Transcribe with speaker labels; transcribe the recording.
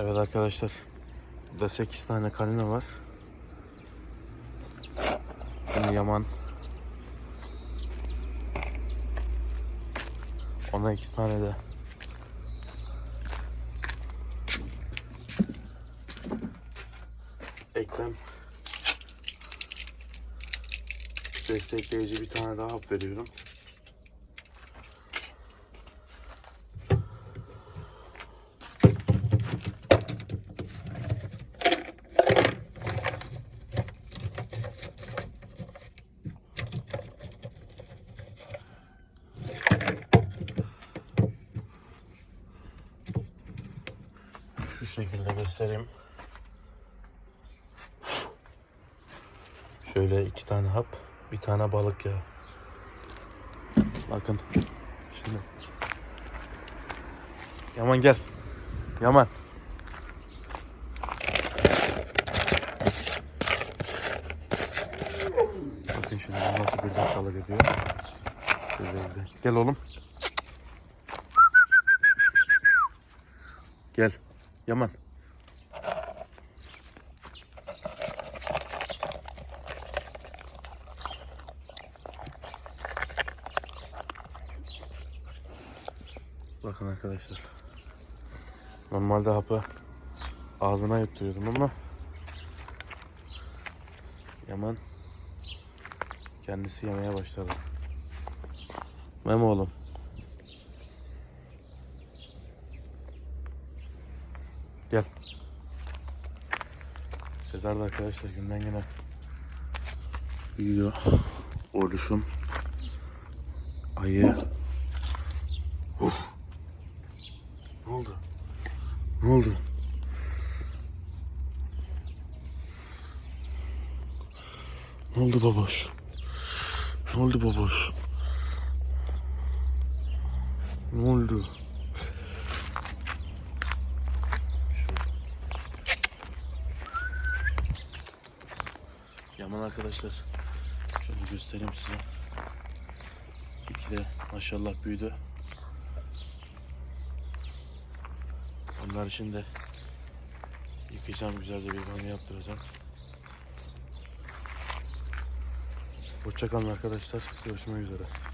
Speaker 1: Evet arkadaşlar. Burada 8 tane kalina var. Şimdi Yaman. Ona 2 tane de. Eklem. Destekleyici bir tane daha hap veriyorum. Şu şekilde göstereyim. Şöyle iki tane hap, bir tane balık ya. Bakın. Şimdi. Yaman gel. Yaman. Bakın şimdi nasıl bir dakikalık ediyor. Size izle. Gel oğlum. Gel. Yaman. Bakın arkadaşlar. Normalde hapı ağzına yutturuyordum ama Yaman kendisi yemeye başladı. Memo oğlum. Gel. Sezar da arkadaşlar günden güne büyüyor. Oluşum. Ayı. Uf. Ne oldu? Ne oldu? Ne oldu baboş? Ne oldu baboş? Ne oldu? Yaman arkadaşlar. Şöyle göstereyim size. İki de maşallah büyüdü. Onlar için de yıkayacağım güzelce bir banyo yaptıracağım. Hoşçakalın arkadaşlar. Görüşmek üzere.